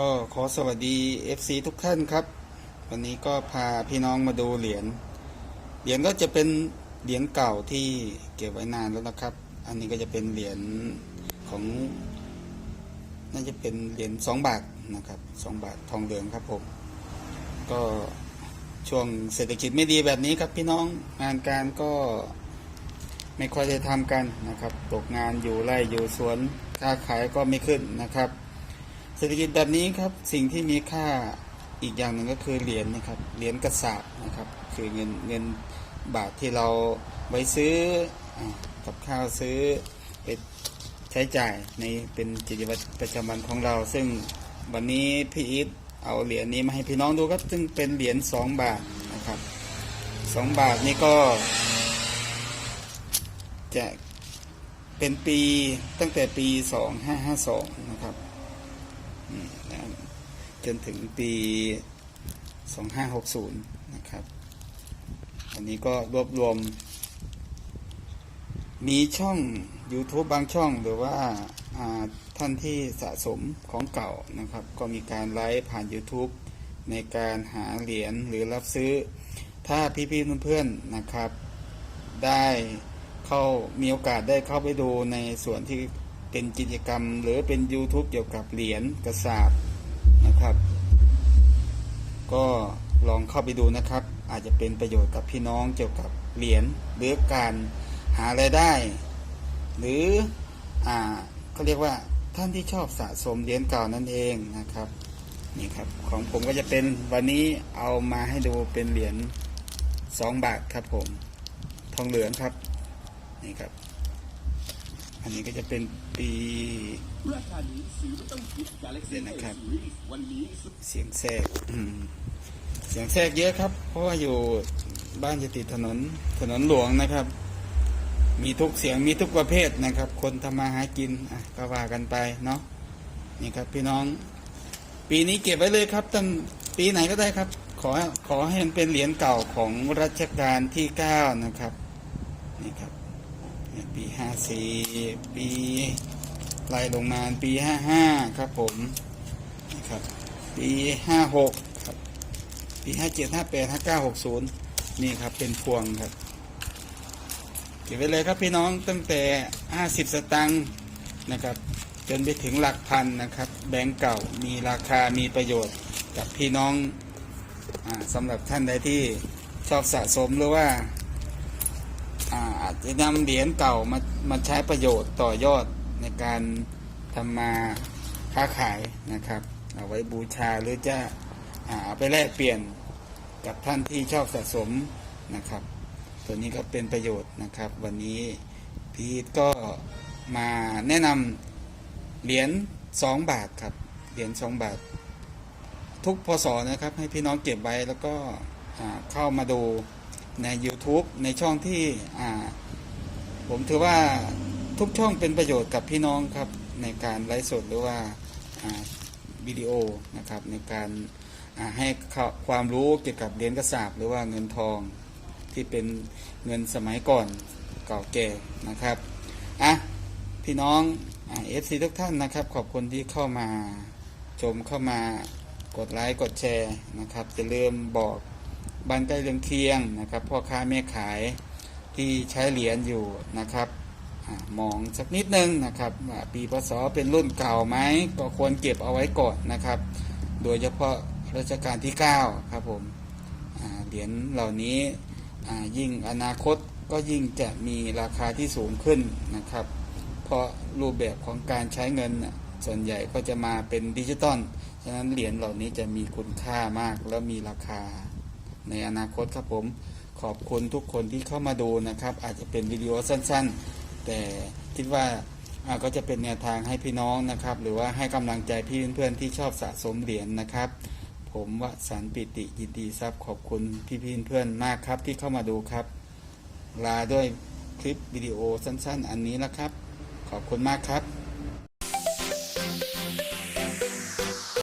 ก็ขอสวัสดี FC ทุกท่านครับ วันนี้ก็พาพี่น้องมาดูเหรียญ เหรียญก็จะเป็นเหรียญเก่าที่เก็บไว้นานแล้วนะครับ อันนี้ก็จะเป็นเหรียญของ น่าจะเป็นเหรียญสองบาทนะครับสองบาททองเหลืองครับผม ก็ช่วงเศรษฐกิจไม่ดีแบบนี้ครับพี่น้องงานการก็ไม่ค่อยได้ทำกันนะครับ ตกงานอยู่ไร่อยู่สวนค้าขายก็ไม่ขึ้นนะครับ เศรษฐกิจแบบนี้ครับสิ่งที่มีค่าอีกอย่างหนึ่งก็คือเหรียญนะครับเหรียญกระสาบนะครับคือเงินเงินบาทที่เราไว้ซื้อกับข้าวซื้อไปใช้จ่ายในเป็นกิจวัตรประจำวันของเรา ซึ่งวันนี้พี่อีทเอาเหรียญนี้มาให้พี่น้องดูครับซึ่งเป็นเหรียญสองบาทนะครับสองบาทนี่ก็ จะเป็นปีตั้งแต่ปีสองห้าห้าสองนะครับ จนถึงปี 2560 นะครับ อันนี้ก็รวบรวม มีช่อง YouTube บางช่องหรือว่าท่านที่สะสมของเก่านะครับ ก็มีการไลฟ์ผ่าน YouTube ในการหาเหรียญหรือรับซื้อ ถ้าพี่ๆเพื่อนๆนะครับ ได้เข้ามีโอกาสได้เข้าไปดูในส่วนที่ เป็นกิจกรรม หรือเป็น YouTube เกี่ยวกับเหรียญกระสาบนะครับ ก็ลองเข้าไปดูนะครับ อาจจะเป็นประโยชน์กับพี่น้องเกี่ยวกับเหรียญหรือการหารายได้ หรืออ่าเขาเรียกว่าท่านที่ชอบสะสมเหรียญเก่านั่นเองนะครับนี่ครับของผมก็จะเป็นวันนี้เอามาให้ดูเป็นเหรียญสองบาทครับผม ทองเหลืองครับนี่ครับ อันนี้ก็จะเป็นปีราคานี้ซื้อไม่ต้องคิด Galaxy เดี๋ยวนะครับวันนี้เสียงแทรกเสียงแทรกเยอะครับ เพราะว่าอยู่บ้านจะติดถนนถนนหลวงนะครับ มีทุกเสียงมีทุกประเภทนะครับ คนทำมาหากินอะก็ว่ากันไปเนาะนี่ครับพี่น้อง ปีนี้เก็บไว้เลยครับตั้งปีไหนก็ได้ครับ ขอขอให้มันเป็นเหรียญเก่าของรัชกาลที่เก้านะครับนี่ครับ ปีห้าสี่ปีไล่ลงมาปีห้าห้าครับผมนะครับปีห้าหกครับปีห้าเจ็ดห้าแปดห้าเก้าหกศูนย์นี่ครับเป็นพวงครับเก็บไว้เลยครับพี่น้องตั้งแต่ห้าสิบสตังค์นะครับจนไปถึงหลักพันนะครับ แบงก์เก่ามีราคามีประโยชน์กับพี่น้องอสำหรับท่านใดที่ชอบสะสมหรือว่า อาจจะนำเหรียญเก่ามามาใช้ประโยชน์ต่อยอดในการทำมาค้าขายนะครับ เอาไว้บูชาหรือจะเอาไปแลกเปลี่ยนกับท่านที่ชอบสะสมนะครับ ตัวนี้ก็เป็นประโยชน์นะครับ วันนี้พีทก็มาแนะนำเหรียญ2บาทครับ เหรียญ2บาท ทุกพศนะครับ ให้พี่น้องเก็บไว้แล้วก็เข้ามาดู ใน YouTube ในช่องที่ผมถือว่าทุกช่องเป็นประโยชน์กับพี่น้องครับ ในการไลฟ์สดหรือว่าวิดีโอนะครับในการาให้ความรู้เกี่ยวกับเหรียญกระสาบหรือว่าเงินทองที่เป็นเงินสมัยก่อนเก่าแก่นะครับอะพี่น้องเอฟซีทุกท่านนะครับ ขอบคุณที่เข้ามาชมเข้ามากดไลค์กดแชร์นะครับจะเริ่มบอก บ้านใกล้เรือนเคียงนะครับพ่อค้าแม่ขายที่ใช้เหรียญอยู่นะครับอมองสักนิดนึงนะครับปีพศเป็นรุ่นเก่าไหมก็ควรเก็บเอาไว้ก่อนนะครับ โดยเฉพาะรัชกาลที่ 9 ครับผมเหรียญเหล่านี้ยิ่งอนาคตก็ยิ่งจะมีราคาที่สูงขึ้นนะครับ เพราะรูปแบบของการใช้เงินส่วนใหญ่ก็จะมาเป็นดิจิตอลฉะนั้นเหรียญเหล่านี้จะมีคุณค่ามากและมีราคา ในอนาคตครับผมขอบคุณทุกคนที่เข้ามาดูนะครับ อาจจะเป็นวิดีโอสั้นๆ แต่คิดว่าก็จะเป็นแนวทางให้พี่น้องนะครับ หรือว่าให้กำลังใจพี่เพื่อนๆที่ชอบสะสมเหรียญนะครับ ผมวสันปิติยินดีทรัพย์ขอบคุณพี่พี่เพื่อนๆมากครับที่เข้ามาดูครับ ลาด้วยคลิปวิดีโอสั้น ๆ อันนี้นะครับ ขอบคุณมากครับ